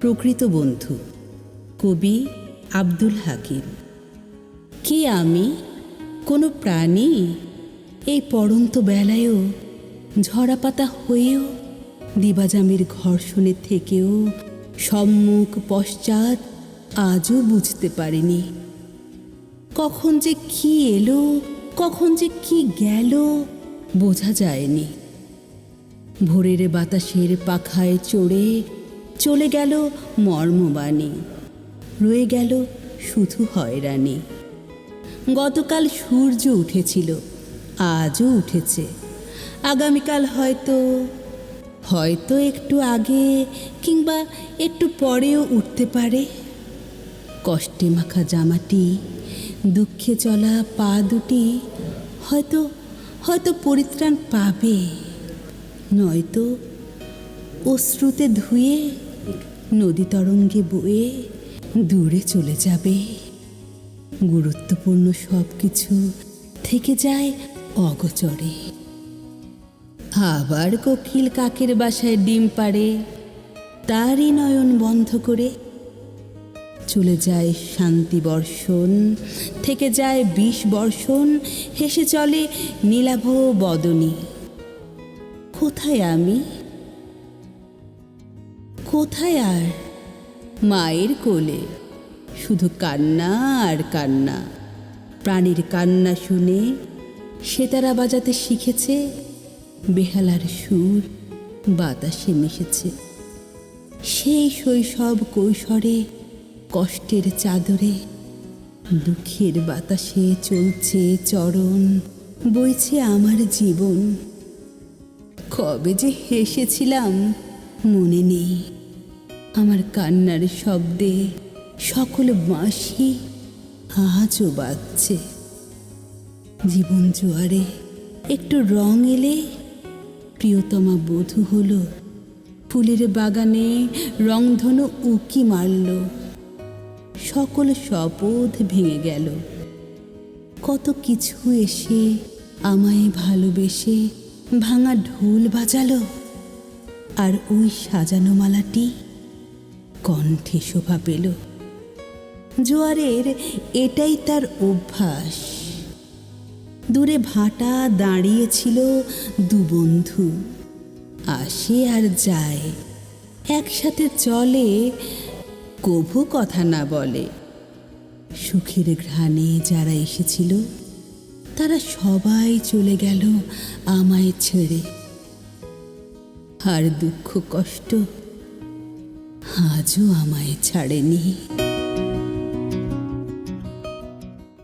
প্রকৃত বন্ধু, কবি আব্দুল হাকিম। কি আমি? কোনো প্রাণী? এই পড়ন্ত বেলায়ও ঝরাপাতা হয়েও দিবাজামের ঘর্ষণের থেকেও সম্মুখ পশ্চাৎ আজও বুঝতে পারিনি। কখন যে কি এলো, কখন যে কি গেল, বোঝা যায়নি। ভোরের বাতাসের পাখায় চড়ে চলে গেল মর্মবাণী। রয়ে গেল শুধু হয়রানি। গতকাল সূর্য উঠেছিল, আজও উঠেছে। আগামীকাল হয়তো হয়তো একটু আগে কিংবা একটু পরেও উঠতে পারে। কষ্টে মাখা জামাটি, দুঃখে চলা পা দুটি, হয়তো হয়তো পরিত্রাণ পাবে। নয়তো অশ্রুতে ধুয়ে নদী তরঙ্গে বয়ে দূরে চলে যাবে। গুরুত্বপূর্ণ সব কিছু থেকে যায় অগচরে। আবার কোকিল কাকের বাসায় ডিম পাড়ে, তারই নয়ন বন্ধ করে। চলে যায় শান্তি বর্ষণ, থেকে যায় বিষ বর্ষণ, হেসে চলে নীলাভ বদনী। কোথায় আমি? কোথায় আর? মায়ের কোলে। শুধু কান্না আর কান্না। প্রাণীর কান্না শুনে সেতারা বাজাতে শিখেছে। বেহালার সুর বাতাসে মিশেছে। সেই শৈশব কৈশোরে, কষ্টের চাদরে, দুঃখের বাতাসে চলছে চরণ, বইছে আমার জীবন। কবে যে হেসেছিলাম, মনে নেই। আমার কান্নার শব্দে সকল বাঁশি আজও বাজছে। জীবন জোয়ারে একটু রং এলে প্রিয়তমা বধূ হলো। ফুলের বাগানে রংধনু উকি মারল। সকল শপথ ভেঙে গেল। কত কিছু এসে আমায় ভালোবেসে ভাঙা ঢোল বাজালো। আর ওই সাজানো মালাটি কণ্ঠে শোভা পেল। জোয়ারের এটাই তার অভ্যাস। দূরে ভাটা দাঁড়িয়েছিল দু বন্ধু। আসে আর যায়। একসাথে চলে, কভু কথা না বলে। সুখের ঘ্রাণে যারা এসেছিল, তারা সবাই চলে গেল আমায় ছেড়ে। আর দুঃখ কষ্ট আজও আমায় ছাড়েনি।